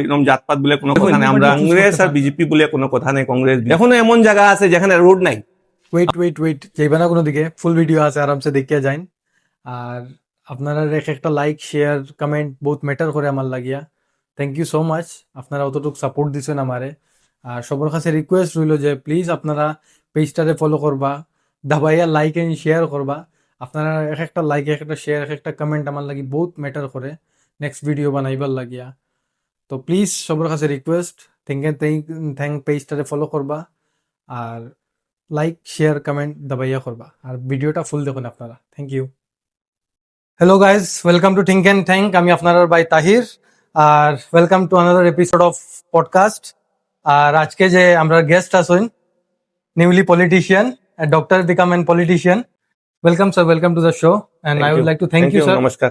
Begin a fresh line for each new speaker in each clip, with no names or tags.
এরকম জাতপাত বলে কোনো কথা নেই। আমরা কংগ্রেস আর বিজেপি বলে কোনো কথা নেই কংগ্রেস এখনও এমন জায়গা আছে যেখানে রোড নাই।
ওয়েট ওয়েট ওয়েট যাইবা না কোনো দিকে। ফুল ভিডিও আছে আরামসে দেখিয়া যাইন। আর আপনারা এক একটা লাইক শেয়ার কমেন্ট বহুত ম্যাটার করে আমার লাগিয়া। থ্যাংক ইউ সো মাচ আপনারা অতটুকু সাপোর্ট দিছেন আমারে। আর সবার কাছে রিকোয়েস্ট রইল যে প্লিজ আপনারা পেজটারে ফলো করবা দাবাইয়া লাইক এন্ড শেয়ার করবা। আপনারা এক একটা লাইক এক একটা শেয়ার এক একটা কমেন্ট আমার লাগি বহুত ম্যাটার করে। নেক্সট ভিডিও বানাইবার লাগিয়া। তো প্লিজ সবার কাছে রিকোয়েস্ট থ্যাংক থ্যাংক পেজটারে ফলো করবা আর লাইক শেয়ার কমেন্ট দাবাইয়া করবা। আর ভিডিওটা ফুল দেখুন আপনারা। Thank you hello guys welcome to think and thank আমি আপনার ভাই তাহির। আর welcome to another episode of podcast আর আজকে যে আমরা গেস্ট আসুন newly politician doctor become an politician welcome sir welcome to the show and I would. Like to thank you sir
নমস্কার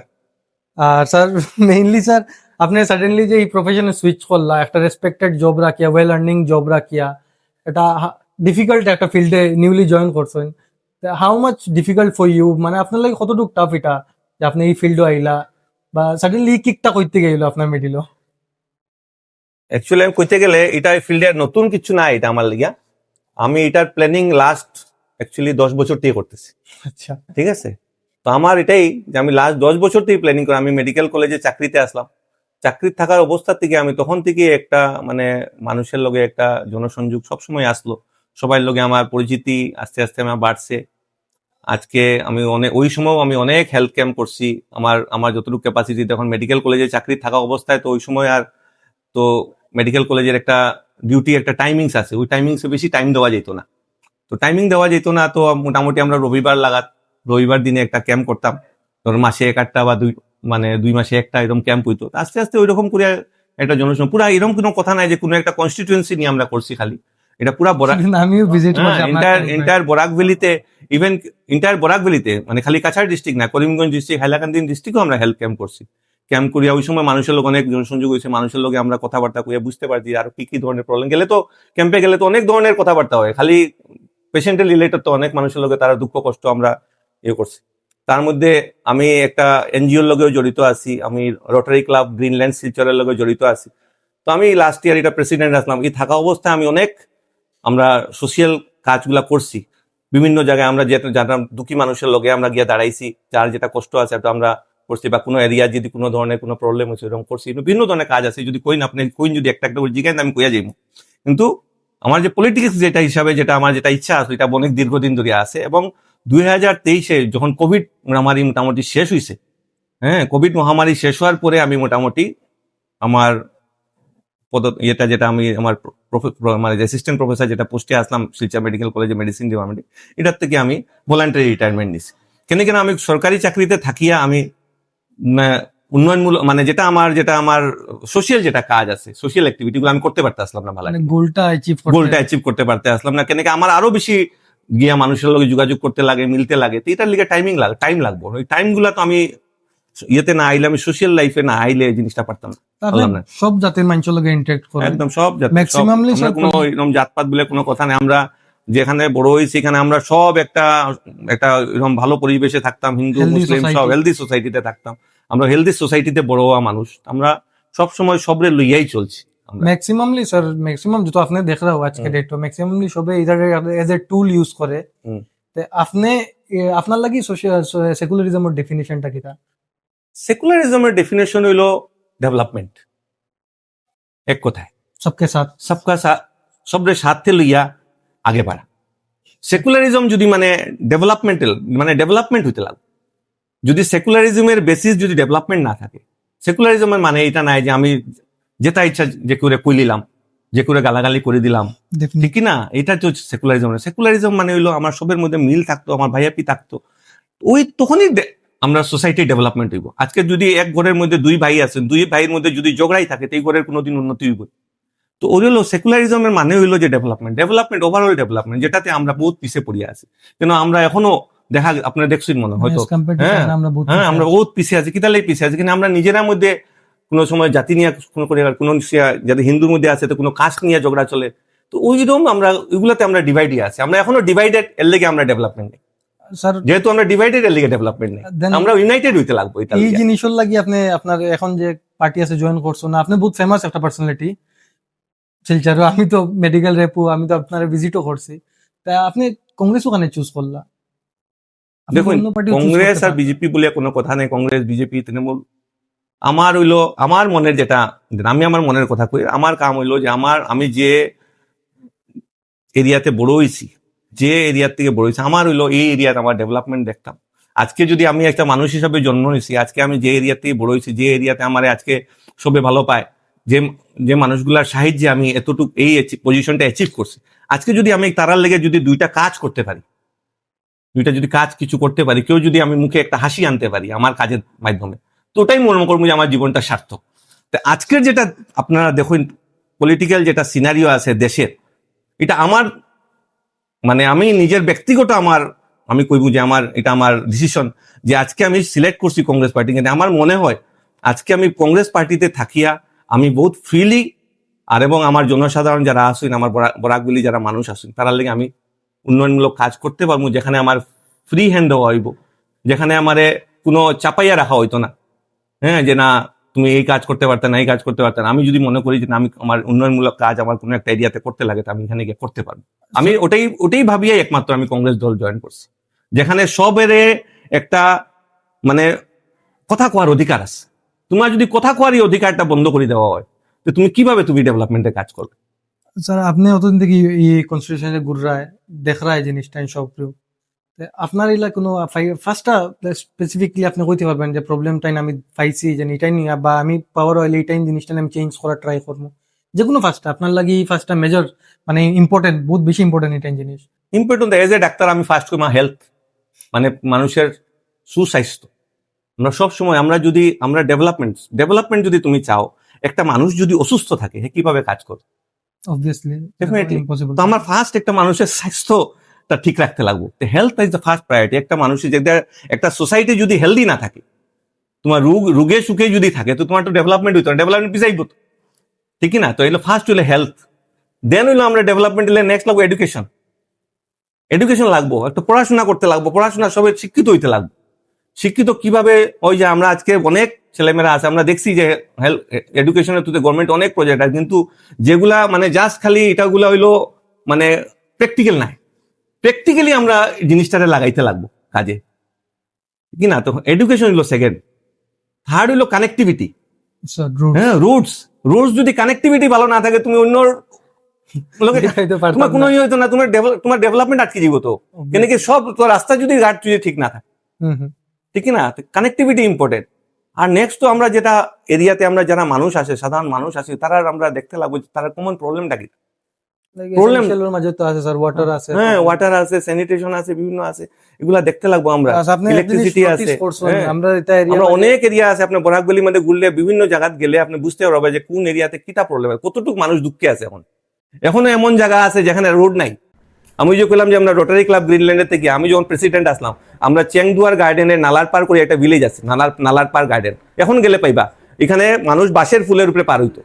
আর sir mainly sir আপনি সাডেনলি যে এই প্রফেশনে সুইচ করলা একটা রেসপেক্টেড জব রাখিয়া ওয়েল আর্নিং জব রাখিয়া এটা ডিফিকাল্ট একটা ফিল্ডে নিউলি জয়েন করছেন how much difficult for you মানে আপনার লাগে কতটুকু টাফ এটা যে আপনি এই ফিল্ডে আইলা বা সাডেনলি কিকটা করতে গেল আপনার মিডিল
অ্যাকচুয়ালি আমি কইতে গেলে এটা ফিল্ডে নতুন কিছু না এটা আমার লিগা আমি এটার প্ল্যানিং লাস্ট অ্যাকচুয়ালি দশ বছর থেকে করতেছি
আচ্ছা
ঠিক আছে তো আমার এটাই যে আমি লাস্ট দশ বছর থেকে প্ল্যানিং করি আমি মেডিকেল কলেজে চাকরিতে আসলাম চাকরি থাকার অবস্থা থেকে আমি তখন থেকে একটা মানে মানুষের লগে একটা জনসংযোগ সবসময় আসলো। সবার লগে আমার পরিচিতি আস্তে আস্তে আমার বাড়ছে। আজকে আমি অনেক ওই সময়ও আমি অনেক হেলথ ক্যাম্প করছি। আমার আমার যতটুকু ক্যাপাসিটি তখন মেডিকেল কলেজে চাকরি থাকা অবস্থায় তো ওই সময় আর তো মেডিকেল কলেজের একটা ডিউটি একটা টাইমিংস আছে। ওই টাইমিংসে বেশি টাইম দেওয়া যেত না। তো টাইমিং দেওয়া যেত না, তো মোটামুটি আমরা রবিবার লাগাত। রবিবার দিনে একটা ক্যাম্প করতাম। ধর মাসে এক আটটা বা দুই মানে দুই মাসে একটা এরকম ক্যাম্প হইতো। আস্তে আস্তে ওইরকম করে একটা জনসংখ্যা পুরা এরকম কোনো কথা নাই যে কোনো একটা কনস্টিটিউয়েন্সি নিয়ে আমরা করছি খালি। এটা পুরা বরাক
আমিও ভিজিট
এন্টায়ার এন্টায়ার বরাক ভ্যালিতে ইভেন এন্টায়ার বরাক ভ্যালিতে মানে খালি কাছাড় ডিস্ট্রিক্ট না করিমগঞ্জ ডিস্ট্রিক্ট হাইলাকান্দি ডিস্ট্রিক্টও আমরা হেল্প ক্যাম্প করছি। ক্যাম্প করিয়া ওই সময় মানুষের লোক অনেক জনসংযোগ হয়েছে মানুষের লোকে আমরা কথাবার্তা করিয়া বুঝতে পারছি আর কি কি ধরনের প্রবলেম গেলে তো ক্যাম্পে গেলে তো অনেক ধরনের কথাবার্তা হয় খালি পেশেন্টের রিলেটেড তো অনেক মানুষের লোকে তারা দুঃখ কষ্ট আমরা ইয়ে করছি। তার মধ্যে আমি একটা এনজিওর লগেও জড়িত আছি, আমি রোটারি ক্লাব গ্রিনল্যান্ড শিলচরের লগে জড়িত আছি। তো আমি লাস্ট ইয়ার এটা প্রেসিডেন্ট আসলাম। এই থাকা অবস্থায় আমি অনেক আমরা সোশিয়াল কাজগুলা করছি। বিভিন্ন জায়গায় আমরা যেটা যারা দুঃখী মানুষের লগে আমরা গিয়ে দাঁড়াইছি, যার যেটা কষ্ট আছে এটা আমরা করছি বা কোনো এরিয়া যদি কোনো ধরনের কোনো প্রবলেম হচ্ছে এরকম করছি। বিভিন্ন ধরনের কাজ আছে, যদি কইন আপনি, কইন যদি একটা একটা করে জিজ্ঞাসা আমি কইয়া যাইব কিন্তু আমার যে পলিটিক্স যেটা হিসাবে, যেটা আমার যেটা ইচ্ছা আছে, এটা অনেক দীর্ঘদিন ধরে আছে এবং দুই হাজার তেইশে যখন কোভিড মহামারী মোটামুটি শেষ হয়েছে হ্যাঁ কোভিড মহামারী শেষ হওয়ার পরে আমি মোটামুটি আমার পদ ইয়েটা যেটা আমি আমার মানে অ্যাসিস্ট্যান্ট প্রফেসর যেটা পোস্টে আসলাম শিলচর মেডিকেল কলেজে মেডিসিন ডিপার্টমেন্টে এটার থেকে আমি ভলান্টারি রিটায়ারমেন্ট নিছি। কেন কেন আমি সরকারি চাকরিতে থাকিয়া আমি উন্নয়নমূলক মানে যেটা আমার যেটা আমার সোশিয়াল যেটা কাজ আছে সোশিয়াল অ্যাক্টিভিটিগুলো আমি করতে পারতে আসলাম না ভালো
গোলটা অ্যাচিভ
গোলটা অ্যাচিভ করতে পারতে আসলাম না। কেন আমার আরও বেশি গিয়া মানুষের লগে যোগাযোগ করতে লাগে মিলতে লাগে তো এটার লিগে টাইমিং লাগে টাইম লাগবে। ওই টাইমগুলা তো আমি ইয়েতে না আইলে আমি সোশ্যাল লাইফে না আইলে এই জিনিসটা পারতাম না।
সব জাতির মানুষের লগে ইন্টারেক্ট করে
একদম সব জাতি, সব। কোনো এরকম জাতপাত বলে কোনো কথা নেই। আমরা যেখানে বড় হয়েছি সেখানে আমরা সব একটা একটা এরকম ভালো পরিবেশে থাকতাম হিন্দু মুসলিম সব হেলদি সোসাইটিতে থাকতাম। আমরা হেলদি সোসাইটিতে বড় হওয়া মানুষ। আমরা সব সময় সবরে লইয়াই চলছি।
ম্যাক্সিমামলি স্যার ম্যাক্সিমাম যেটা আপনি দেখ রা আজকে। ডেট ম্যাক্সিমামলি সবে either as a tool use করে তে আপনি আপনার লাগি সেকুলারিজমের ডেফিনিশনটা কিটা
সেকুলারিজমের ডেফিনেশন হইল ডেভেলপমেন্ট এক কথায়
সবকে সাথ
সবকা সাথ সবরে সাথে লইয়া আগে বাড়া সেকুলারিজম যদি মানে ডেভেলপমেন্টাল মানে ডেভেলপমেন্ট হইতে লাগবে যদি সেকুলারিজমের বেসিস যদি ডেভেলপমেন্ট না থাকে সেকুলারিজমের মানে এটা নাই যে আমি যেটা ইচ্ছা যে করে কইলিলাম যে করে গালাগালি করে দিলাম। ঠিকই না? এটা তো সেকুলারিজম না। সেকুলারিজম মানে হইল আমার সবের মধ্যে মিল থাকতো আমার ভাইয়াপি থাকতো। ওই তখনই আমরা সোসাইটি ডেভেলপমেন্ট হইব। আজকে যদি এক ঘরের মধ্যে দুই ভাই আছে দুই ভাইয়ের মধ্যে যদি ঝগড়াই থাকে তো এই ঘরের কোনোদিন উন্নতি হইব। তো ওই হলো সেকুলারিজমের মানে হইল যে ডেভেলপমেন্ট ডেভেলপমেন্ট ওভারঅল ডেভেলপমেন্ট যেটাতে আমরা বহুত পিছিয়ে পড়িয়ে আছি। কেন আমরা এখনও দেখা আপনারা দেখছেন মনে হয় হয়তো। হ্যাঁ,
আমরা বহুত
হ্যাঁ
পিছিয়ে আছি।
বহুত পিছিয়ে আছি কিতালে পিছিয়ে আছি কিন্তু আমরা নিজেরা মধ্যে কোনো সময় জাতি নিয়ে কোনো করে কোনো যাতে হিন্দুর মধ্যে আছে তো কোনো কাস্ট নিয়ে ঝগড়া চলে। তো ওইরকম আমরা ওইগুলোতে আমরা ডিভাইডই আছি। আমরা এখনও ডিভাইডেড এর লেগে আমরা ডেভেলপমেন্ট নেই।
স্যার
যেহেতু আমরা ডিভাইডেড এর লেগে ডেভেলপমেন্ট নেই। আমরা ইউনাইটেড হইতে লাগবো এটা
এই জিনিসের লাগি আপনি আপনার এখন যে পার্টি আছে জয়েন করছ না আপনি বহুত ফেমাস একটা পার্সোনালিটি শিলচারও আমি তো মেডিকেল রেপু আমি তো আপনার ভিজিটও করছি। তা আপনি কংগ্রেস ওখানে চুজ করলা?
দেখুন কংগ্রেস আর বিজেপি বলে কোনো কথা নেই। কংগ্রেস বিজেপি তৃণমূল আমার হইল, আমার মনের যেটা, আমি আমার মনের কথা কই, আমার কাম হইল যে আমার, আমি যে এরিয়াতে বড় হয়েছি যে এরিয়ার থেকে বড় হয়েছি আমার হইল এই এরিয়াতে আমার ডেভেলপমেন্ট দেখতাম। আজকে যদি আমি একটা মানুষ হিসাবে জন্ম নিয়েছি আজকে আমি যে এরিয়া থেকে বড় হয়েছি যে এরিয়াতে আমার আজকে সবে ভালো পায়, যে যে মানুষগুলার সাহায্যে আমি এতটুকু, এই পজিশনটা অ্যাচিভ করছি, আজকে যদি আমি তারার লেগে যদি দুইটা কাজ করতে পারি, দুইটা যদি কাজ কিছু করতে পারি, কেউ যদি আমি মুখে একটা হাসি আনতে পারি আমার কাজের মাধ্যমে ওটাই মনে করব যে আমার জীবনটা সার্থক। তো আজকের যেটা আপনারা দেখুন পলিটিক্যাল যেটা সিনারিও আছে দেশের, এটা আমার মানে আমি নিজের ব্যক্তিগত আমার, আমি কইব যে আমার, এটা আমার ডিসিশন যে আজকে আমি সিলেক্ট করছি কংগ্রেস পার্টি কিন্তু আমার মনে হয়, আজকে আমি কংগ্রেস পার্টিতে থাকিয়া আমি বহুত ফ্রিলি আর এবং আমার জনসাধারণ যারা আসুন, আমার বরা- বরাকগুলি যারা মানুষ আসুন, তার লেগে আমি উন্নয়নমূলক কাজ করতে পারব, যেখানে আমার ফ্রি হ্যান্ড দেওয়া হইব, যেখানে আমারে কোনো চাপাইয়া রাখা হইতো না। হ্যাঁ যে না, তুমি এই কাজ করতে পারতে না, এই কাজ করতে পারতে না। আমি যদি মনে করি যে না, আমি আমার উন্নয়নমূলক কাজ আমার কোনো একটা এরিয়াতে করতে লাগে, তো আমি এখানে গিয়ে করতে পারব। আমি ওটাই ওটাই ভাবিয়াই একমাত্র আমি কংগ্রেস দল জয়েন করছি। যেখানে সবেরে একটা মানে কথা কোয়ার অধিকার আছে। তোমার যদি কথা কোয়ারই অধিকারটা বন্ধ করে দেওয়া হয়, তো তুমি কীভাবে তুমি ডেভেলপমেন্টের কাজ করবে?
স্যার, আপনি অতদিন থেকে এই কনস্টিটিউশনে ঘুরায় দেখরায় জিনিসটা সব আপনার এলা কোনো ফার্স্টটা স্পেসিফিকলি আপনি কইতে পারবেন যে প্রবলেমটাই আমি পাইছি যে এটাই নিয়ে বা আমি পাওয়ার অয়েল এইটাই জিনিসটা আমি চেঞ্জ করার ট্রাই করব। যে কোনো ফার্স্টটা আপনার লাগি ফার্স্টটা মেজর মানে ইম্পর্টেন্ট বহুত বেশি ইম্পর্টেন্ট এটাই জিনিস।
ইম্পর্টেন্ট এজ এ ডাক্তার আমি ফার্স্ট করি হেলথ মানে মানুষের সুস্বাস্থ্য। আমরা সব সময় আমরা যদি আমরা ডেভেলপমেন্ট ডেভেলপমেন্ট যদি তুমি চাও একটা মানুষ যদি অসুস্থ থাকে কীভাবে কাজ করবে?
অবভিয়াসলি
তো আমার ফার্স্ট একটা মানুষের স্বাস্থ্যটা ঠিক রাখতে লাগবো। Health is the first priority একটা মানুষের যে একটা সোসাইটি যদি হেলদি না থাকে, তোমার রোগ রোগে সুখে যদি থাকে, তো তোমার তো ডেভেলপমেন্ট হইতো ডেভেলপমেন্ট পিছাইব তো। ঠিকই না? তো এগুলো ফার্স্ট হইলে হেলথ দেন হইল আমরা ডেভেলপমেন্ট হলে নেক্সট লাগবো এডুকেশন এডুকেশন লাগবো, একটা পড়াশোনা করতে লাগবো। পড়াশোনা সবাই শিক্ষিত হইতে লাগবে। শিক্ষিত কীভাবে ওই যে আমরা আজকে অনেক ছেলেমেয়েরা আছে, আমরা দেখছি যে হেলথ এডুকেশনের থ্রুতে গভর্নমেন্ট অনেক প্রজেক্ট আছে, কিন্তু যেগুলা মানে জাস্ট খালি এটাগুলো হইল মানে প্র্যাকটিক্যাল নাই। প্র্যাকটিক্যালি আমরা জিনিসটাতে লাগাইতে লাগবো কাজে। কি না? তো এডুকেশন হইল সেকেন্ড থার্ড হইল কানেক্টিভিটি হ্যাঁ রুটস রুটস যদি কানেক্টিভিটি ভালো না থাকে তুমি অন্য তোমার কোনো ইয়ে হইতো না তোমার তোমার ডেভেলপমেন্ট আটকে যাব তো। কেন কি সব তো রাস্তা যদি ঘাট যদি ঠিক না থাকে। ঠিক না? কানেক্টিভিটি ইম্পর্টেন্ট আর নেক্সট তো আমরা যেটা এরিয়াতে আমরা যারা মানুষ আছে সাধারণ মানুষ আছে তারা আমরা দেখতে লাগবো তারা কমন প্রবলেমটা কি।
প্রবলেম মাঝে তো আছে স্যার ওয়াটার আছে।
হ্যাঁ ওয়াটার আছে স্যানিটেশন আছে বিভিন্ন আছে এগুলা দেখতে লাগবো আমরা।
Plus
আছে।
আমরা এটা area
আমরা অনেক এরিয়া আছে আপনার বরাকগলির মধ্যে ঘুরলে বিভিন্ন জায়গাত গেলে আপনি বুঝতে পারবেন যে কোন এরিয়াতে কিটা প্রবলেম কতটুকু মানুষ দুঃখে আছে এখন। এখনও এমন জায়গা আছে যেখানে রোড নাই। আমি যে কইলাম যে আমরা রোটারি ক্লাব গ্রিনল্যান্ডের থেকে আমি যখন প্রেসিডেন্ট আসলাম আমরা চেংদুয়ার গার্ডেনের নালার পার করে একটা ভিলেজ আছে নালার নালার পার গার্ডেন এখন গেলে পাইবা। এখানে মানুষ বাঁশের ফুলের উপরে পার হইতো।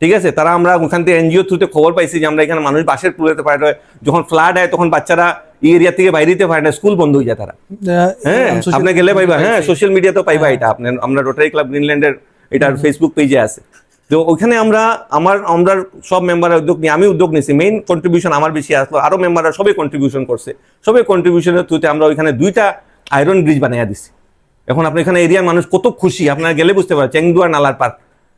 ঠিক আছে? তারা আমরা ওখান থেকে এনজিও থ্রুতে খবর পাইছি যে আমরা এখানে মানুষ বাঁশের ফুলেতে পারে যখন ফ্লাড হয় তখন বাচ্চারা এই এরিয়া থেকে বাইরে দিতে পারে না স্কুল বন্ধ হয়ে যায় তারা। হ্যাঁ আপনি গেলে পাইবা। হ্যাঁ। সোশ্যাল মিডিয়াতেও পাইবা
হ্যাঁ।
এটা। আপনার আমরা রোটারি ক্লাব গ্রিনল্যান্ডের এটার ফেসবুক পেজে আছে। তো ওখানে আমরা আমার আমরা সব মেম্বারের উদ্যোগ নিয়ে আমি উদ্যোগ নিয়েছি। মেইন কন্ট্রিবিউশন আমার বেশি আসলো। আরও মেম্বাররা সবাই কন্ট্রিবিউশন করছে। সবাই কন্ট্রিবিউশনের থ্রুতে আমরা ওইখানে দুইটা আয়রন ব্রিজ বানিয়ে দিছি। এখন আপনি এখানে এরিয়ার মানুষ কত খুশি। আপনারা গেলে বুঝতে পারেন চেংদুয়ার নালার পার্ক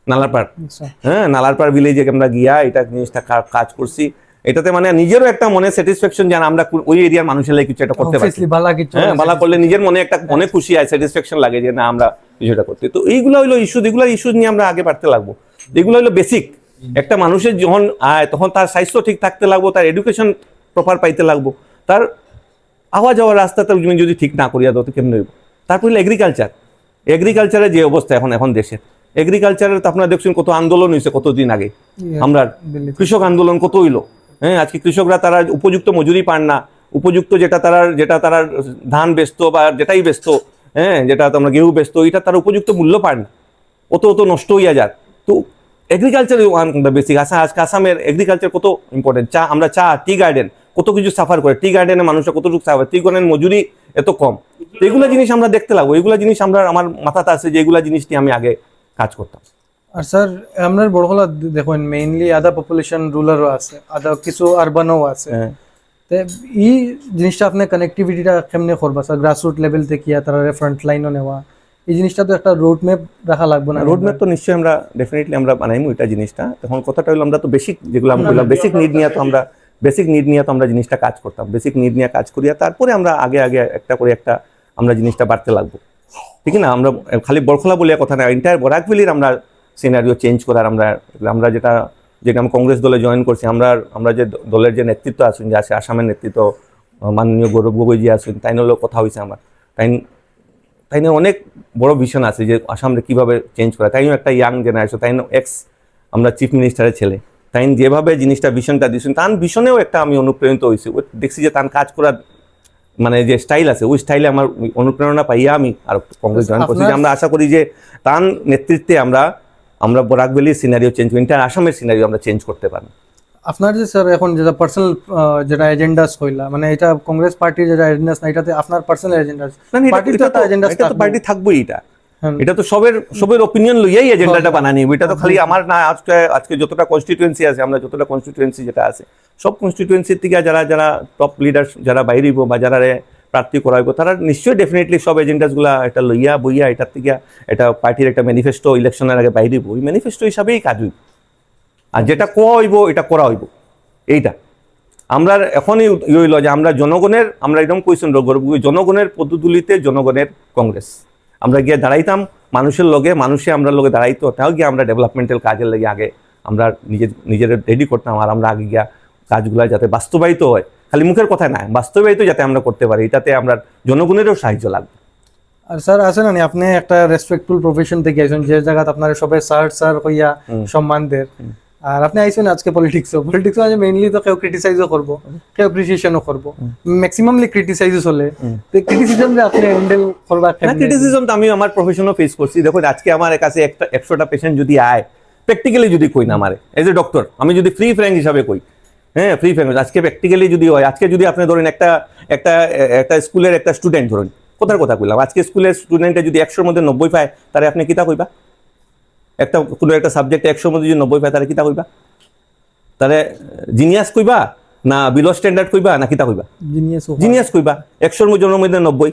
নালার পার্ক
আচ্ছা।
হ্যাঁ নালারপাড় ভিলেজে আমরা গিয়া এটা জিনিসটা কাজ করছি। এটাতে মানে নিজেরও একটা মনে স্যাটিসফ্যাকশন যেন আমরা ওই এরিয়ার মানুষের লাগে কিছু একটা করতে পারছি।
Obviously,
হ্যাঁ। বালা করলে নিজের মনে একটা অনেক খুশি হয় স্যাটিসফ্যাকশন লাগে যে না আমরা কিছুটা করতে তো এইগুলো হলো ইস্যু এগুলো ইস্যু নিয়ে আমরা আগে বাড়তে লাগবো। এগুলো হলো বেসিক একটা মানুষের যখন আয় তখন তার স্বাস্থ্য ঠিক থাকতে লাগবো তার এডুকেশন প্রপার পাইতে লাগবো। তার আওয়া যাওয়ার রাস্তাটা তুমি যদি ঠিক না করিয়া দাও তো কেমন হইব? তারপর হলো এগ্রিকালচার এগ্রিকালচারের যে অবস্থা এখন এখন দেশে এগ্রিকালচারের তো আপনারা দেখছেন কত আন্দোলন হয়েছে কতদিন আগে। আমরা কৃষক আন্দোলন কত হইল? হ্যাঁ আজকে কৃষকরা তারা উপযুক্ত মজুরি পান না। উপযুক্ত যেটা তারা যেটা তারা ধান বেচত বা যেটাই বেচত হ্যাঁ যেটা তোমরা গেহু বেচত এটা তারা উপযুক্ত মূল্য পান না। অত অত নষ্ট হইয়া যাক। তো এগ্রিকালচার ওয়ান বেসিক আসা আজকে আসামের এগ্রিকালচার কত ইম্পর্টেন্ট চা আমরা চা টি গার্ডেন কত কিছু সাফার করে। টি গার্ডেনের মানুষরা কতটুকু সাফার টি গার্ডেন মজুরি এত কম। এগুলা জিনিস আমরা দেখতে লাগবো। এগুলা জিনিস আমরা আমার মাথাতে আছে যে এগুলা জিনিস নিয়ে আমি আগে কাজ করতাম।
আর স্যার আপনার বড়খলা দেখুন মেইনলি আধা পপুলেশন রুলারও আছে আধা কিছু আরবানও আছে। এই জিনিসটা আপনি কানেক্টিভিটিটা কেমনে করবা? স্যার গ্রাসরুট লেভেল থেকে তারা ফ্রন্ট লাইনও নেওয়া। এই জিনিসটা তো একটা রোড ম্যাপ রাখা লাগবে না।
রোড ম্যাপ তো নিশ্চয়ই আমরা ডেফিনেটলি আমরা বানাইমু এটা জিনিসটা। এখন কথাটা হলো আমরা তো বেসিক যেগুলো আমি বললাম বেসিক নিড নিয়ে তো আমরা বেসিক নিড নিয়ে তো আমরা জিনিসটা কাজ করতাম। বেসিক নিড নিয়ে কাজ করিয়া তারপরে আমরা আগে আগে একটা করে একটা আমরা জিনিসটা বাড়তে লাগবো। ঠিক না? আমরা খালি বরখলা বলিয়া কথা না এন্টায়ার বরাকভ্যালির আমরা সিনারিও চেঞ্জ করার আমরা আমরা যেটা যেটা আমি কংগ্রেস দলে জয়েন করছি, আমরা আমরা যে দলের যে নেতৃত্ব আছেন, যে আছে আসামের নেতৃত্ব, মাননীয় গৌরব গগৈজি আছেন, তাই হলো কথা হয়েছে আমার। তাই তাই নিয়ে অনেক বড় ভিশন আছে যে আসামে কীভাবে চেঞ্জ করা। তাই একটা ইয়াং জেনারেশন তাই এক্স আমরা চিফ মিনিস্টারের ছেলে। তাই যেভাবে জিনিসটা ভিশনটা দিয়েছেন, তার ভিশনেও একটা আমি অনুপ্রাণিত হয়েছি। দেখছি যে তার কাজ করার মানে যে স্টাইল আছে ওই স্টাইলে আমার অনুপ্রেরণা পাইয়া আমি আর কংগ্রেস জয়েন করছি। যে আমরা আশা করি যে তার নেতৃত্বে আমরা আমরা বরাকবেলির সিনারিও চেঞ্জ ইন্টার আসামের সিনারিও আমরা চেঞ্জ করতে পারি
আপনার যে স্যার এখন যেটা পার্সোনাল যেটা এজেন্ডাস হইলা মানে এটা কংগ্রেস পার্টির যেটা এজেন্ডাস না এটাতে আপনার পার্সোনাল এজেন্ডাস পার্টির তো
এজেন্ডাস
এজেন্ডা
পার্টি থাকবোই এটা। এটা তো সবের সবের ওপিনিয়ন লইয়াই এজেন্ডাটা বানানি এটা তো খালি আমার না আজকে আজকে যতটা কনস্টিটুয়েন্সি আছে আমরা যতটা কনস্টিটুয়েন্সি যেটা আছে সব কনস্টিটুয়েন্সির থেকে যারা যারা টপ লিডার যারা বাইরিব বা যারা প্রার্থী করাইব তারা নিশ্চয়ই ডেফিনেটলি সব এজেন্ডাসগুলা এটা লইয়া বইয়া এটার থেকে এটা পার্টির একটা ম্যানিফেস্টো ইলেকশনের আগে বাইরিব ওই ম্যানিফেস্টো হিসাবেই কাজ হইব। আর যেটা কোয়া হইব এটা করা হইব এইটা। আমরা এখনই হইল যে আমরা জনগণের আমরা এরকম কোয়েশন গর্ব জনগণের পদতুলিতে জনগণের কংগ্রেস আমরা গিয়ে দাঁড়াইতাম মানুষের লগে মানুষে আমরা লগে দাঁড়াইতো তাও গিয়ে আমরা ডেভেলপমেন্টাল কাজের লেগে আগে আমরা নিজের নিজের রেডি করতাম আর আমরা আগে গিয়া কাজগুলা যাতে বাস্তবায়িত হয়। খালি মুখের কথা না বাস্তবায়িত যাতে আমরা করতে পারি এটাতে আমরা জনগণেরও সাহায্য লাগবে।
আর স্যার আছে না আপনি একটা রেসপেক্টফুল প্রফেশন থেকে আইছেন যে জায়গাত আপনার সবাই স্যার স্যার কইয়া সম্মান দের আর আপনি আইছেন আজকে পলিটিক্সও পলিটিক্স মানে মেইনলি তো কেউ ক্রিটিসাইজও করব কেউ অ্যাপ্রিসিয়েশনও করব। ম্যাক্সিমামলি ক্রিটিসাইজও চলে। তো ক্রিটিসিজম যে আপনি হ্যান্ডেল করবা
না ক্রিটিসিজম তো আমি আমার প্রফেশনও ফেস করছি। দেখুন আজকে আমার কাছে একটা একশোটা পেশেন্ট যদি আয় প্র্যাকটিক্যালি যদি কই না আমারে এজ এ ডক্টর আমি যদি ফ্রি ফ্র্যাঙ্ক হিসাবে কই হ্যাঁ ফ্রি ফ্র্যাঙ্ক আজকে প্র্যাকটিক্যালি যদি হয় আজকে যদি আপনি ধরেন একটা একটা একটা স্কুলের একটা স্টুডেন্ট ধরেন কোথার কথা কইলাম আজকে স্কুলের স্টুডেন্টে যদি একশোর মধ্যে নব্বই পায় তারে আপনি কিতা কইবা? একটা কোনো একটা সাবজেক্টে একশোর মধ্যে যদি নব্বই পায় তাহলে কিতা কইবা? তাহলে জিনিয়াস কইবা না বিলো স্ট্যান্ডার্ড কইবা না কিতা কইবা?
হয়।
জিনিয়াস কইবা একশোর জনের মধ্যে নব্বই।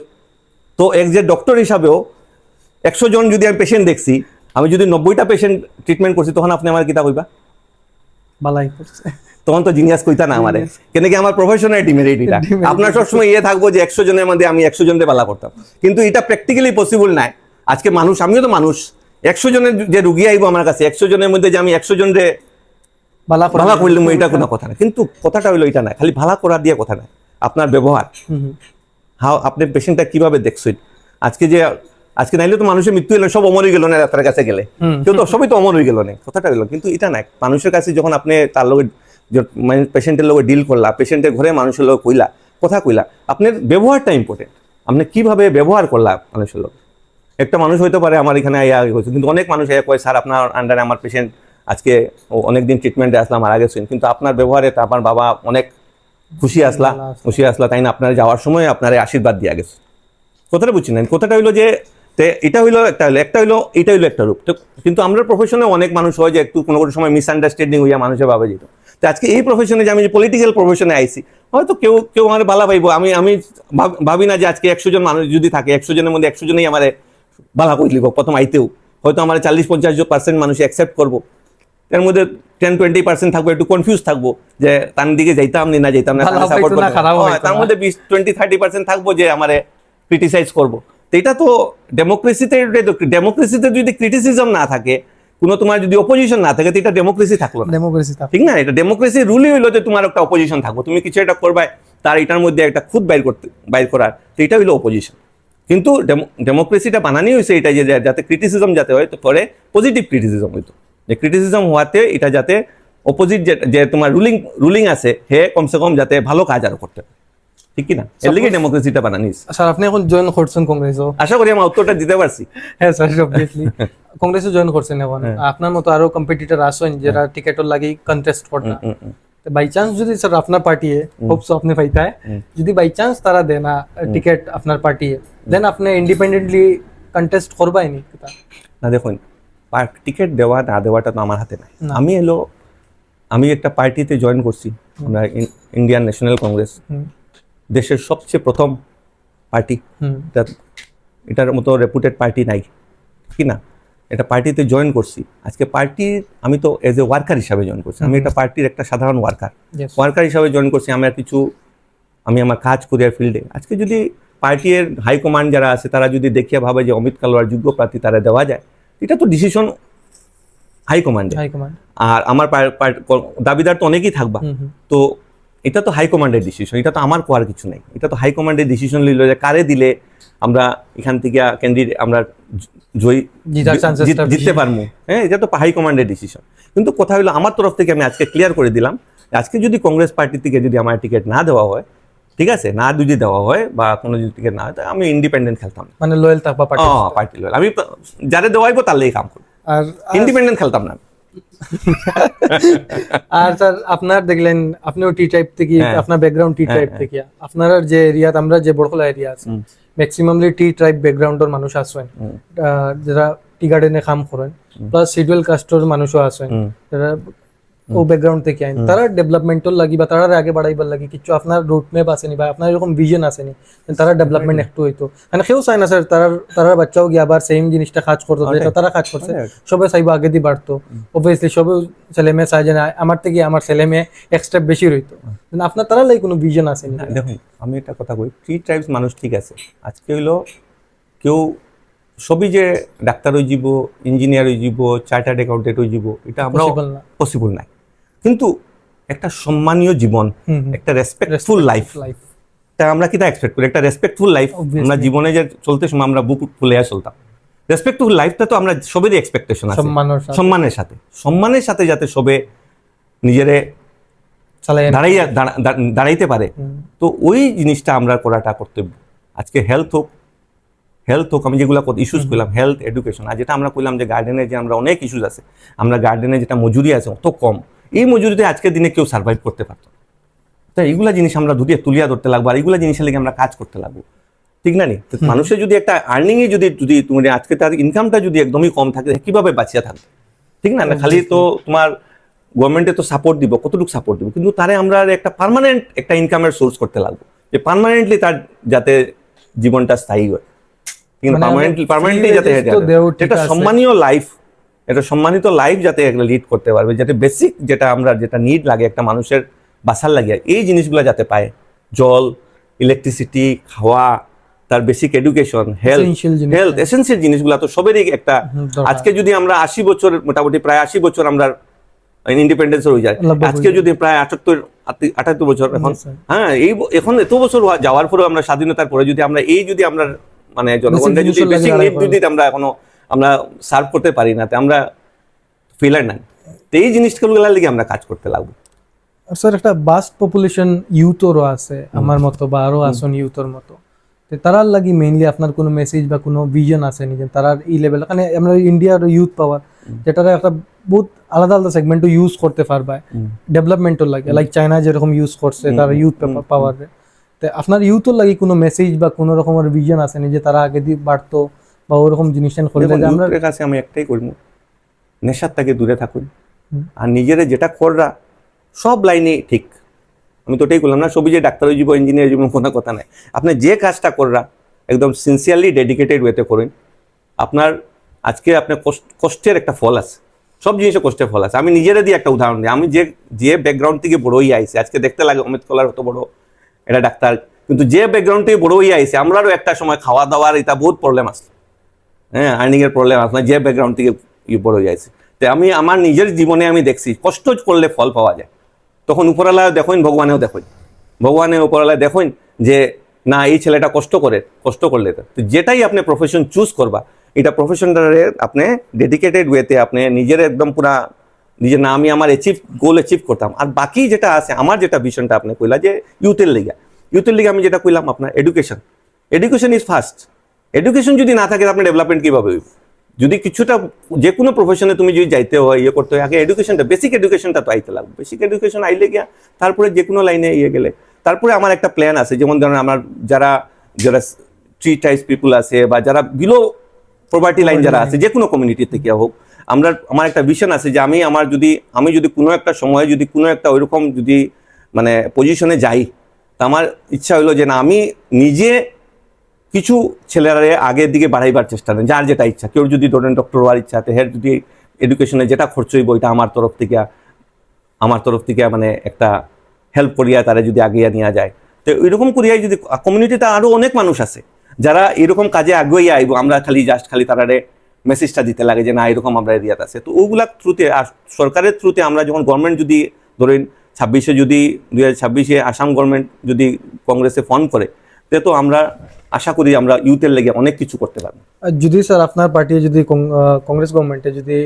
তো এক যে ডক্টর হিসাবেও একশো জন যদি আমি পেশেন্ট দেখছি আমি যদি নব্বইটা পেশেন্ট ট্রিটমেন্ট করছি তখন আপনি আমার কিতা কইবা?
বালাই করছে।
তখন তো জিনিয়াস কইতা না আমারে। কেন কি আমার প্রফেশনাল ডিমেরিট এটা আপনার সবসময় ইয়ে থাকব যে একশো জনের মধ্যে আমি একশো জনের বালা করতাম। কিন্তু এটা প্র্যাকটিক্যালি পসিবল নাই। আজকে মানুষ আমিও তো মানুষ। একশো জনের যে রুগী আইবো আমার কাছে একশো জনের মধ্যে যে আমি একশো জন
বালা করে
ভালা করলাম এটা কোনো কথা না কিন্তু কথাটা হইল এটা না খালি ভালা করা দিয়ে কথা না আপনার ব্যবহার। হাও আপনি পেশেন্টটা কীভাবে দেখছেন? আজকে যে আজকে নাইলে তো মানুষের মৃত্যু হলো সব অমর হয়ে গেল না ডাক্তারের কাছে গেলে। কেউ তো সবই তো অমর হয়ে গেল না কথাটা হলো কিন্তু এটা না মানুষের কাছে যখন আপনি তার লগে মানে পেশেন্টের লগে ডিল করলা পেশেন্টের ঘরে মানুষের লগে কইলা কথা কইলা আপনার ব্যবহারটা ইম্পর্টেন্ট আপনি কীভাবে ব্যবহার করলা মানুষের লোক একটা মানুষ হইতে পারে আমার এখানে আইয়া হয়েছে। কিন্তু অনেক মানুষ আইয়া কয় স্যার আপনার আন্ডারে আমার পেশেন্ট আজকে অনেক দিন ট্রিটমেন্টে আসলাম মারা গেছেন। কিন্তু আপনার ব্যবহারে তো আমার বাবা অনেক খুশি আসলা খুশি আসলা। তাই না? আপনার যাওয়ার সময় আপনার আশীর্বাদ দিয়া গেছে। কথাটা বুঝছি না? কথাটা হইল যে এটা হইল একটা হইল একটা হইল এটা হইল একটা রূপ। তো কিন্তু আমরা প্রফেশনে অনেক মানুষ হয় যে একটু কোনো কোনো সময় মিসআন্ডারস্ট্যান্ডিং হইয়া মানুষের ভাবে যেত। তো আজকে এই প্রফেশনে যে আমি যে পলিটিক্যাল প্রফেশনে আইছি হয়তো কেউ কেউ আমার বালা পাইবো আমি আমি ভাবি না যে আজকে একশো জন মানুষ যদি থাকে একশো জনের মধ্যে একশো জনেই আমার বালা কই লিব প্রথম আইতেও। হয়তো আমার চাল্লিশ পঞ্চাশ পার্সেন্ট মানুষ অ্যাকসেপ্ট করব। এর মধ্যে টেন টোয়েন্টি পার্সেন্ট থাকব একটু কনফিউজ থাকব যে তার দিকে যাইতাম নি না যাইতাম না হ্যাঁ, তার মধ্যে বিশ টোয়েন্টি থার্টি পার্সেন্ট থাকব যে আমারে ক্রিটিসাইজ করব। তো এটা তো ডেমোক্রেসিতে ডেমোক্রেসিতে যদি ক্রিটিসিজম না থাকে কোনো তোমার যদি অপোজিশন না থাকে তো এটা ডেমোক্রেসি থাকল
ডেমোক্রেসি
ঠিক না? এটা ডেমোক্রেসি রুলই হইল যে তোমার একটা অপোজিশন থাকব। তুমি কিছু একটা করবে তার এটার মধ্যে একটা খুদ বাইর করতে বাইর করার। তো এটা হইল অপোজিশন কিন্তু ডেমোক্রেসিটা বানানি হয়েছে এটা যে যাতে ক্রিটিসিজম যাতে হয় তো পরে পজিটিভ ক্রিটিসিজম হইতো। যে ক্রিটিসিজম হওয়াতে এটা যাতে অপোজিট যে তোমার রুলিং রুলিং আছে হে কমসে কম যাতে ভালো কাজ আরও করতে ঠিক কি না এর লিগে ডেমোক্রেসিটা বানানি
স্যার আপনি এখন জয়েন করছেন কংগ্রেসও
আশা করি আমার উত্তরটা দিতে পারছি।
হ্যাঁ স্যার অবভিয়াসলি কংগ্রেসে জয়েন করছেন এখন।
হ্যাঁ।
আপনার মতো আরও কম্পিটিটর আসেন যারা টিকেটর লাগি কন্টেস্ট করতা। বাই চান্স যদি স্যার আপনার পার্টিয়ে হোপ সো আপনি পাইতায় যদি বাই চান্স তারা দেয় না টিকেট আপনার পার্টিয়ে দেন আপনি ইন্ডিপেন্ডেন্টলি কন্টেস্ট করবাই নি
না দেখুন টিকিট দেওয়া না দেওয়াটা তো আমার হাতে নাই। আমি এলো আমি একটা পার্টিতে জয়েন করছি আমরা ইন্ডিয়ান ন্যাশনাল কংগ্রেস দেশের সবচেয়ে প্রথম পার্টি এটার মতো রেপুটেড পার্টি নাই কি না? এটা পার্টিতে জয়েন করছি। আজকে পার্টির আমি তো এজ এ ওয়ার্কার হিসাবে জয়েন করছি। আমি একটা পার্টির একটা সাধারণ ওয়ার্কার ওয়ার্কার হিসাবে জয়েন করছি আমার কিছু আমি আমার কাজ করি আর ফিল্ডে আজকে যদি পার্টির হাইকমান্ড যারা আছে তারা যদি দেখিয়া ভাবে যে অমিত কালোয়ার যোগ্য প্রার্থী তারা দেওয়া যায় এটা তো ডিসিশন হাইকমান্ডে
হাইকমান্ড
আর আমার দাবিদার তো অনেকেই থাকবা। তো এটা তো হাইকমান্ডের ডিসিশন এটা তো আমার কোয়ার কিছু নেই। এটা তো হাইকমান্ডের ডিসিশন নিল যে কারে দিলে আমরা এখান থেকে ক্যান্ডিডেট আমরা জয়ী। জিততে পারব হ্যাঁ এটা তো হাইকমান্ডের ডিসিশন কিন্তু কথা হলো আমার তরফ থেকে আমি আজকে ক্লিয়ার করে দিলাম আজকে যদি কংগ্রেস পার্টি থেকে যদি আমার টিকিট না দেওয়া হয় ঠিক আছে না যদি দেওয়া হয় বা কোনো যদি টিকিট না হয় আমি ইন্ডিপেন্ডেন্ট খেলতাম।
মানে লয়াল থাকবা পার্টি
পার্টি আমি প- যারে দেওয়াইব তার লেগে কাম করব।
আর
ইন্ডিপেন্ডেন্ট খেলতাম না
আর স্যার আপনার দেখলেন আপনিও টি টাইপ থেকে
হ্যাঁ।
আপনার ব্যাকগ্রাউন্ড টি
হ্যাঁ,
টাইপ
হ্যাঁ।
থেকে আপনার যে এরিয়াত আমরা যে বড়খলা এরিয়া আছে। ম্যাক্সিমামলি টি টাইপ ব্যাকগ্রাউন্ডের মানুষ আসেন যারা টি গার্ডেনে কাম করেন প্লাস শিডিউল কাস্টর মানুষও
আসেন
যারা ও ব্যাকগ্রাউন্ড থেকে আইন। তারা ডেভেলপমেন্টর লাগি বা তারা আগে বাড়াইবার লাগি কিছু আপনার রুট ম্যাপ আসেনি বা আপনার এরকম ভিজন আসেনি তারা ডেভেলপমেন্ট একটু হইতো। মানে কেউ চায় না স্যার তারা তারা বাচ্চাও গিয়ে আবার সেম জিনিসটা কাজ করতো। যেটা তারা কাজ করছে। সবাই চাইব আগে দিয়ে বাড়তো। অবভিয়াসলি সবে ছেলে মেয়ে চাই যে না, আমার থেকে আমার ছেলে মেয়ে এক স্টেপ বেশি রইতো। আপনার তারা লাই কোনো ভিজন আসেনি।
না, দেখুন আমি একটা কথা কই থ্রি ট্রাইবস মানুষ ঠিক আছে। আজকে হইল কেউ সবই যে ডাক্তার হয়ে যাব ইঞ্জিনিয়ার হয়ে যাব চার্টার্ড অ্যাকাউন্টেন্ট হয়ে যাব এটা আমরা
পসিবল না।
পসিবল নাই। কিন্তু একটা সম্মানীয় জীবন একটা রেসপেক্টফুল লাইফ তা আমরা কিটা এক্সপেক্ট করি? একটা রেসপেক্টফুল লাইফ আমরা জীবনে যে চলতে সময় আমরা বুক ফুলে চলতাম। রেসপেক্টফুল লাইফটা তো আমরা সবেরই এক্সপেকটেশন আছে।
সম্মানের সাথে।
সম্মানের সাথে। যাতে সবে নিজেরে দাঁড়াইয়া দাঁড়াইতে পারে। তো ওই জিনিসটা আমরা করাটা কর্তব্য। আজকে হেলথ হোক হেলথ হোক আমি যেগুলো ইস্যুস করলাম হেলথ এডুকেশন আর যেটা আমরা কইলাম যে গার্ডেনে যে আমরা অনেক ইস্যুস আছে আমরা গার্ডেনে যেটা মজুরি আছে অত কম। এই মজুরিতে আজকের দিনে কেউ সার্ভাইভ করতে পারতো না। তো এইগুলা জিনিস আমরা দুটিয়ে তুলিয়া ধরতে লাগবো আর এইগুলা জিনিসের লেগে আমরা কাজ করতে লাগবো। ঠিক না নি? মানুষের যদি একটা আর্নিং এ যদি যদি তুমি আজকে তার ইনকামটা যদি একদমই কম থাকে কীভাবে বাঁচিয়ে থাকবে? ঠিক না না? খালি তো তোমার গভর্নমেন্টে তো সাপোর্ট দিব কতটুকু সাপোর্ট দিব? কিন্তু তারে আমরা একটা পার্মানেন্ট একটা ইনকামের সোর্স করতে লাগবো। যে পার্মানেন্টলি তার যাতে জীবনটা স্থায়ী হয়। কিন্তু
মানে
পার্মানেন্টলি পার্মানেন্টলি যাতে এটা সম্মানীয় লাইফ এটা সম্মানিত লাইফ যাতে একটা লিড করতে পারবে যাতে বেসিক যেটা আমরা যেটা নিড লাগে একটা মানুষের বাসার লাগে এই জিনিসগুলো যাতে পায়। জল ইলেকট্রিসিটি খাওয়া তার basic education health health essential জিনিসগুলো তো সবেরই একটা আজকে যদি আমরা আশি বছর মোটামুটি প্রায় আশি বছর আমরা ইন্ডিপেন্ডেন্স হয়ে যায় আজকে যদি প্রায় আটাত্তর আটাত্তর বছর এখন হ্যাঁ এই এখন এত বছর যাওয়ার পরেও আমরা স্বাধীনতার পরে যদি আমরা এই যদি আমরা মানে জনগণকে যদি বেসিক নিড যদি আমরা এখনও আমরা সার্ভ করতে পারি না তো আমরা ফিলার নাই। তো এই জিনিসগুলোর লেগে আমরা কাজ করতে লাগবো।
স্যার একটা বাস্ট পপুলেশন ইউথরও আছে আমার মতো বা আরও আসন ইউথর মতো। তো তারার লাগি মেইনলি আপনার কোনো মেসেজ বা কোনো ভিজন আছে নিজে তারার এই লেভেল মানে আমরা ইন্ডিয়ার ইউথ পাওয়ার যেটার একটা বহুত আলাদা আলাদা সেগমেন্টও ইউজ করতে পারবে। ডেভেলপমেন্টও লাগে লাইক চায়না যেরকম ইউজ করছে তারা ইউথ পাওয়ার তো আপনার ইউথর লাগি কোনো মেসেজ বা কোনো রকমের ভিজন আছে নিজে তারা আগে দিয়ে বাড়তো? বা ওরকম জিনিসটা করলে আমরা
কাছে আমি একটাই করব। নেশার থেকে দূরে থাকুন। আর নিজেরা যেটা কররা সব লাইনে ঠিক। আমি তো ওটাই করলাম না সবই যে ডাক্তার হয়ে ইঞ্জিনিয়ার যাব কোনো কথা নাই। আপনি যে কাজটা কররা একদম সিনসিয়ারলি ডেডিকেটেড ওয়েতে করেন। আপনার আজকে আপনার কষ্ট- কষ্টের একটা ফল আছে। সব জিনিসে কষ্টের ফল আছে। আমি নিজেরা দিয়ে একটা উদাহরণ দিই। আমি যে যে ব্যাকগ্রাউন্ড থেকে বড় হয়ে আইছি আজকে দেখতে লাগে অমিত কলার অত বড় এটা ডাক্তার। কিন্তু যে ব্যাকগ্রাউন্ড থেকে বড় হয়ে আইছে আমরারও একটা সময় খাওয়া দাওয়ার এটা বহুত প্রবলেম আছে। হ্যাঁ আর্নিংয়ের প্রবলেম আপনার যে ব্যাকগ্রাউন্ড থেকে ইয়ে বড় যাচ্ছে। তো আমি, আমার নিজের জীবনে আমি দেখছি, কষ্ট করলে ফল পাওয়া যায়। তখন উপরালা দেখুন, ভগবানেও দেখুন। ভগবানের উপরালা দেখুন যে, না, এই ছেলেটা কষ্ট করে, কষ্ট করলে তো। যেটাই আপনি প্রফেশন চুজ করবা, এটা প্রফেশনটারে আপনি ডেডিকেটেড ওয়েতে আপনি নিজের একদম পুরা নিজের না, আমি আমার অ্যাচিভ গোল অ্যাচিভ করতাম। আর বাকি যেটা আছে, আমার যেটা ভিশনটা আপনি কইলা যে ইউথের লিগা। ইউথের লিগে আমি যেটা কইলাম, আপনার education education is first education যদি না থাকে আপনার ডেভেলপমেন্ট কীভাবে যদি কিছুটা, যে কোনো প্রফেশনে তুমি যদি যাইতে হয় ইয়ে করতে হয়, আগে এডুকেশনটা বেসিক এডুকেশনটা তো আইতে লাগবে। বেসিক এডুকেশন আইলে গিয়া, তারপরে যে কোনো লাইনে ইয়ে গেলে। তারপরে আমার একটা প্ল্যান আছে, যেমন ধরেন আমার যারা যারা থ্রি টাইপস পিপুল আছে, বা যারা বিলো প্রপার্টি লাইন যারা আছে, যে কোনো কমিউনিটি থেকে হোক, আমরা, আমার একটা ভিশন আছে যে আমি আমার যদি, আমি যদি কোনো একটা সময়ে যদি কোনো একটা ওইরকম যদি মানে পজিশনে যাই, তা আমার ইচ্ছা হলো যে না, আমি নিজে কিছু ছেলেরা আগের দিকে বাড়াইবার চেষ্টা করেন, যার যেটা ইচ্ছা। কেউ যদি ধরেন ডক্টর হওয়ার ইচ্ছা তো হের যদি এডুকেশনে যেটা খরচ হইব ওইটা আমার তরফ থেকে, আমার তরফ থেকে মানে একটা হেল্প করিয়া তারা যদি আগিয়ে নেওয়া যায়। তো এরকম করিয়াই যদি কমিউনিটিতে আরও অনেক মানুষ আছে, যারা এরকম কাজে আগুয়ে আইব, আমরা খালি জাস্ট খালি তারারে মেসেজটা দিতে লাগে যে, না, এরকম আমরা এরিয়াতে আছে। তো ওগুলা থ্রুতে আর সরকারের থ্রুতে আমরা যখন গভর্নমেন্ট যদি ধরেন ছাব্বিশে যদি, দুই হাজার ছাব্বিশে আসাম গভর্নমেন্ট যদি কংগ্রেসে ফোন করে, তে তো আমরা আশা করি আমরা ইউথের লেগে অনেক কিছু করতে পারব।
যদি স্যার আপনার পার্টি যদি কংগ্রেস গভর্নমেন্টে যদি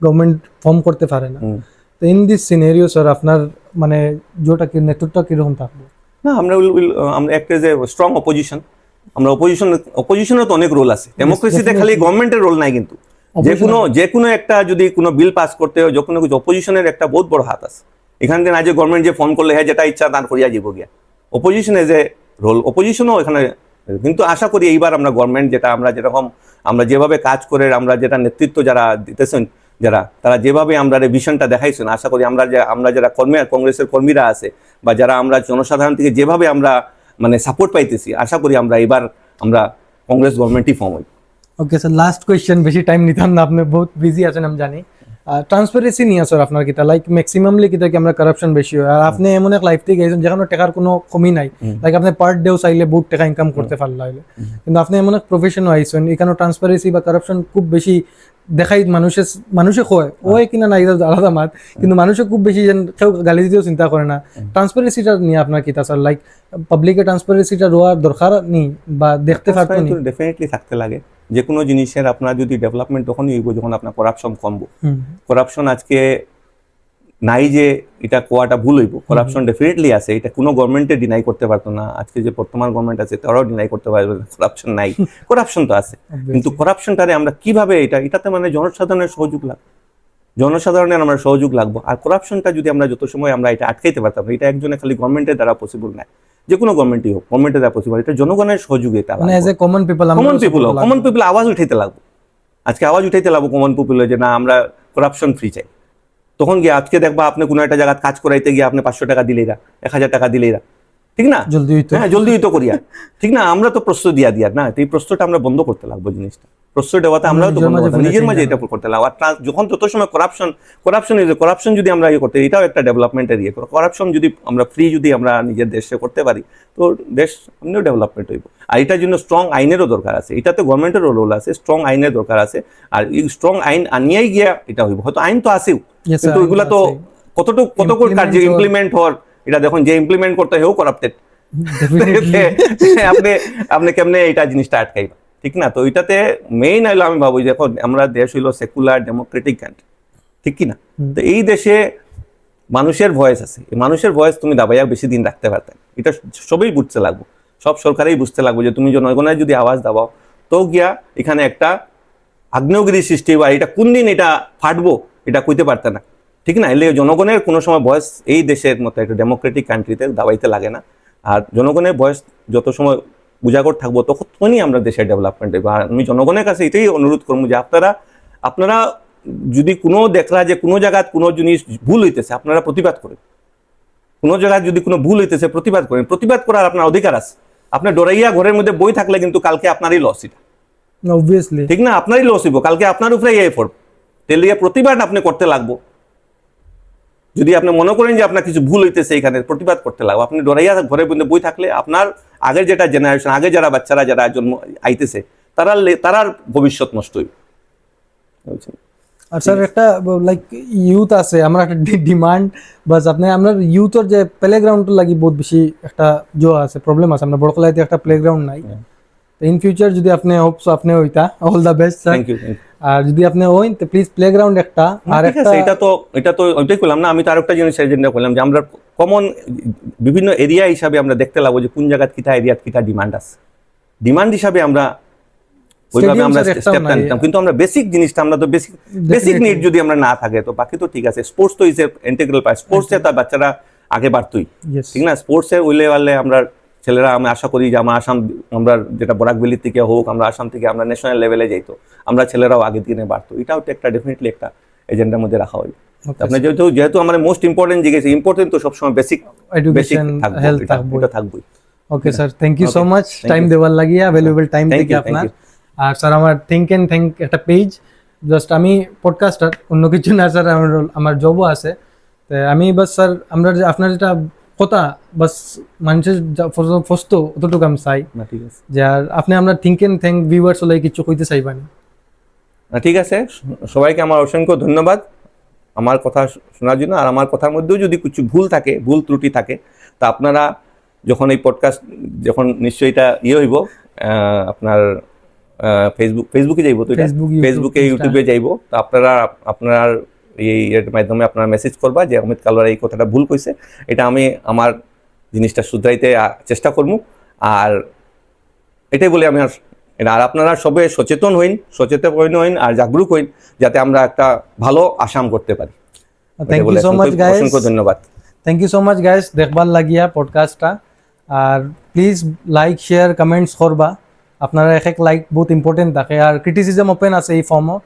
গভর্নমেন্ট ফর্ম করতে পারে না তো ইন দিস সিনারিও স্যার আপনার মানে যেটা কি নেতৃত্ব কীরকম থাকবে?
না আমরা উইল আমরা একটা যে স্ট্রং অপোজিশন আমরা অপোজিশন অপোজিশনের তো অনেক রোল আছে। ডেমোক্রেসিতে খালি গভর্নমেন্টের রোল নাই কিন্তু। যে কোনো যে কোনো একটা যদি কোনো বিল পাস করতে হয় যে কোনো কিছু অপোজিশনের একটা বহুত বড় হাত আছে। এখান থেকে যে গভর্নমেন্ট যে ফোন করলে হ্যাঁ যেটা ইচ্ছা তার করিয়া যাব গিয়া অপোজিশনে যে রোল অপোজিশনও এখানে কিন্তু আশা করি এইবার আমরা গভর্নমেন্ট যেটা আমরা যেরকম, আমরা যেভাবে কাজ করে, আমরা যেটা নেতৃত্ব যারা দিতেছেন, যারা, তারা যেভাবে আমরা ভিশনটা দেখাইছেন, আশা করি আমরা যে, আমরা যারা কর্মী কংগ্রেসের কর্মীরা আছে, বা যারা আমরা জনসাধারণ থেকে যেভাবে আমরা মানে সাপোর্ট পাইতেছি, আশা করি আমরা এবার আমরা কংগ্রেস গভর্নমেন্টই ফর্ম হই
ওকে স্যার লাস্ট কোয়েশ্চেন বেশি টাইম নিতাম না, আপনি বহুত বিজি আছেন, আমি জানি। ট্রান্সপারেন্সি নিয়ে স্যার আপনার কিতা। লাইক ম্যাক্সিমামলি কিতা কি আমরা কারাপশন বেশি হয়। আর আপনি এমন এক লাইফ থেকে গেছেন যেখানে টাকার কোনো কমি নাই। লাইক আপনি পার ডেও চাইলে বহুত টাকা ইনকাম করতে পারলা হইলে। কিন্তু আপনি এমন এক প্রফেশন আইছেন এখানে ট্রান্সপারেন্সি বা কারাপশন খুব বেশি দেখাই মানুষে মানুষে কয়। ওই কিনা না এটা আলাদা মাত। কিন্তু মানুষে খুব বেশি যেন কেউ গালি দিতেও চিন্তা করে না। ট্রান্সপারেন্সিটা নিয়ে আপনার কিতা স্যার লাইক পাবলিকে ট্রান্সপারেন্সিটা রোয়ার দরকার নেই বা দেখতে পারতো
ডেফিনেটলি থাকতে লাগে। যে কোনো জিনিসের আপনার যদি ডেভেলপমেন্ট তখনই হইব যখন আপনার করাপশন কমবো। করাপশন আজকে নাই যে এটা কোয়াটা ভুল হইব করাপশন ডেফিনেটলি আছে এটা কোনো গভর্নমেন্টে ডিনাই করতে পারতো না। আজকে যে বর্তমান গভর্নমেন্ট আছে তারাও ডিনাই করতে পারবে না করাপশন নাই। করাপশন তো আছে। কিন্তু করাপশনটারে আমরা কীভাবে এটা এটাতে মানে জনসাধারণের সহযোগ লাগবে জনসাধারণের আমরা সহযোগ লাগবো। আর করাপশনটা যদি আমরা যত সময় আমরা এটা আটকাইতে পারতাম এটা একজনে খালি গভর্নমেন্টের দ্বারা পসিবল না যে কোনো গভর্নমেন্টই হোক গভর্নমেন্টের দ্বারা পসিবল এটা জনগণের সহযোগিতা
মানে as a common people
common people common people আওয়াজ উঠাইতে লাগবো। আজকে আওয়াজ উঠাইতে লাগবো কমন পিপুলের যে না আমরা করাপশন ফ্রি চাই। তখন গিয়ে আজকে দেখবা আপনি কোনো একটা জায়গায় কাজ করাইতে গিয়ে আপনি পাঁচশো টাকা দিলেই না এক হাজার টাকা দিলেই না। ঠিক না?
জলদি হইতো।
হ্যাঁ জলদি তো করিয়া। ঠিক না? আমরা তো প্রশ্রয় দিয়া দিয়া। না এই প্রশ্রয়টা আমরা বন্ধ করতে লাগবো জিনিসটা। প্রশ্রয় দেওয়াতে আমরাও তো
নিজের মাঝে।
এটা করতে লাগবো। আর যখন তত সময় করাপশন করাপশন করাপশন যদি আমরা ইয়ে করতে এটাও একটা ডেভেলপমেন্টের ইয়ে করাপশন যদি আমরা ফ্রি যদি আমরা নিজের দেশে করতে পারি তো দেশ এমনিও ডেভেলপমেন্ট হইব। আর এটার জন্য স্ট্রং আইনেরও দরকার আছে। এটাতে গভর্নমেন্টেরও রোল আছে স্ট্রং আইনের দরকার আছে। আর এই স্ট্রং আইন আনিয়াই গিয়া এটা হইব। হয়তো আইন তো আছেও। কিন্তু ওইগুলা
তো।
কতটুকু কতটুকু কার্য ইমপ্লিমেন্ট হওয়ার এটা দেখুন যে ইমপ্লিমেন্ট করতে হেও করাপ্টেড আপনি আপনি কেমনে এটা জিনিসটা আটকাইবা ঠিক না? তো এটাতে মেইন হইল আমি ভাবো এখন আমরা দেশ হইল সেকুলার ডেমোক্রেটিক কান্ট্রি ঠিক কি না তো এই দেশে মানুষের ভয়েস আছে। মানুষের ভয়েস তুমি দাবাইয়া বেশি দিন রাখতে পারতে না। এটা সবই বুঝতে লাগবো। সব সরকারেই বুঝতে লাগবো যে তুমি জনগণের যদি আওয়াজ দাবাও তো গিয়া এখানে একটা আগ্নেয়গিরি সৃষ্টি বা এটা কোন দিন এটা ফাটবো এটা কইতে পারতে না। ঠিক না? এলে জনগণের কোনো সময় ভয়েস এই দেশের মতো একটা ডেমোক্রেটিক কান্ট্রিতে দাবাইতে লাগে না। আর জনগণের ভয়েস যত সময় উজাগর থাকব তখনই আমরা দেশের ডেভেলপমেন্ট আর আমি জনগণের কাছে এটাই অনুরোধ করব যে আপনারা আপনারা যদি কোনো দেখরা যে কোনো জায়গায় কোনো জিনিস ভুল হইতেছে আপনারা প্রতিবাদ করেন। কোনো জায়গায় যদি কোনো ভুল হইতেছে প্রতিবাদ করেন। প্রতিবাদ করার আপনার অধিকার আছে। আপনার ডরাইয়া ঘরের মধ্যে বই থাকলে কিন্তু কালকে আপনারই লস এটা। ঠিক না? আপনারই লস হইব। কালকে আপনার উপরে ইয়ে পড়বে তেল দিয়ে প্রতিবাদ আপনি করতে লাগবো। যদি আপনি মনে করেন যে আপনার কিছু ভুল হইতেছে এখানে প্রতিবাদ করতে লাগবে। আপনি ডরাইয়া ঘরে মধ্যে বই থাকলে আপনার আগের যেটা জেনারেশন আগে যারা বাচ্চারা যারা জন্ম আইতেছে তারা তারার ভবিষ্যৎ নষ্ট হইবে। বুঝছেন?
আর স্যার একটা লাইক ইউথ আছে আমরা একটা ডিমান্ড বাস আপনি আমরা ইউথের যে প্লে গ্রাউন্ড লাগি বহুত বেশি একটা জো আছে প্রবলেম আছে। আমরা বড়কলাইতে একটা প্লে গ্রাউন্ড নাই ইন ফিউচার যদি আপনি হোপস আপনি হইতা all the best sir
thank you
আর যদি আপনি হইন তো প্লিজ প্লে গ্রাউন্ড একটা আর একটা
এটা তো এটা তো ওইটাই করলাম। না আমি তো আরেকটা জিনিস এজেন্ডা করলাম যে আমরা কমন বিভিন্ন এরিয়া হিসাবে আমরা দেখতে লাগবো যে কোন জায়গায় কিটা এরিয়াত কিটা ডিমান্ড আছে। ডিমান্ড হিসাবে আমরা ওইভাবে আমরা স্টেপটা নিতাম কিন্তু আমরা বেসিক জিনিসটা আমরা তো বেসিক বেসিক নিড যদি আমরা না থাকে তো বাকি তো ঠিক আছে। স্পোর্টস তো ইজ এ ইন্টিগ্রাল পার্ট স্পোর্টসে তার বাচ্চারা আগে বাড়তোই। ঠিক না? স্পোর্টসে পারলে আমরা ছেলেরা আমি আশা করি যে আমার আসাম আমরা যেটা বরাকবেলি থেকে হোক আমরা আসাম থেকে আমরা ন্যাশনাল লেভেলে যাইতো আমরা ছেলেরাও আগের দিনে বাড়তো। এটাও তো একটা ডেফিনেটলি একটা এজেন্ডার মধ্যে রাখা হয় আপনার যেহেতু যেহেতু আমার মোস্ট ইম্পর্টেন্ট জিজ্ঞেস ইম্পর্টেন্ট তো সবসময় বেসিক
এডুকেশন হেলথ থাকব
থাকবোই।
Okay sir thank you so much time দেওয়ার লাগিয়া ভ্যালুয়েবল টাইম থেকে আপনার। আর স্যার আমার থিঙ্ক অ্যান্ড থ্যাংক একটা পেজ জাস্ট আমি পডকাস্টার অন্য কিছু না স্যার আমার আমার জবও আছে। আমি বাস স্যার আমরা আপনার যেটা কথা বাস মানুষের ফস্ত অতটুকু আমি চাই।
না ঠিক আছে।
যে আর আপনি আমরা থিঙ্ক অ্যান্ড থ্যাংক ভিউয়ার্স হলে কিছু কইতে চাইবানি
না? ঠিক আছে। সবাইকে আমার অসংখ্য ধন্যবাদ। আমার কথা শোনার জন্য আর আমার কথার মধ্যেও যদি কিছু ভুল থাকে ভুল ত্রুটি থাকে তা আপনারা যখন এই পডকাস্ট যখন নিশ্চয়ই এটা ইয়ে হইব আপনার ফেসবুক ফেসবুকে যাইব তো ফেসবুকে ইউটিউবে যাইব। তা আপনারা আপনার এই এর মাধ্যমে আপনারা মেসেজ করবা যে অমিত কালোয়ার এই কথাটা ভুল কইছে। এটা আমি আমার জিনিসটা শুধরাইতে চেষ্টা করব আর এটাই বলে আমি আর আর আপনারা সবে সচেতন হইন সচেতন হইন হইন আর জাগরুক হইন যাতে আমরা একটা ভালো আসাম করতে পারি।
Thank you so much guys
অসংখ্য ধন্যবাদ।
Thank you so much guys দেখবার লাগিয়া পডকাস্টটা আর প্লিজ লাইক শেয়ার কমেন্টস করবা। আপনারা এক এক লাইক বহুত ইম্পর্টেন্ট থাকে। আর ক্রিটিসিজম ওপেন আছে এই ফর্মও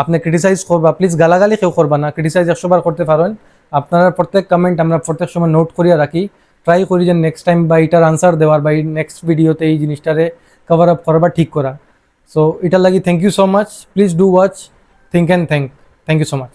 আপনি ক্রিটিসাইজ করবা প্লিজ গালাগালি কেউ করবা না ক্রিটিসাইজ একশোবার করতে পারেন। আপনারা প্রত্যেক কমেন্ট আমরা প্রত্যেক সময় নোট করিয়া রাখি। ট্রাই করি যে নেক্সট টাইম বা এটার আনসার দেওয়ার বা এই নেক্সট ভিডিওতে এই জিনিসটারে কভার আপ করবা ঠিক করা। সো এটার লাগি thank you so much please do watch think and thank thank you so much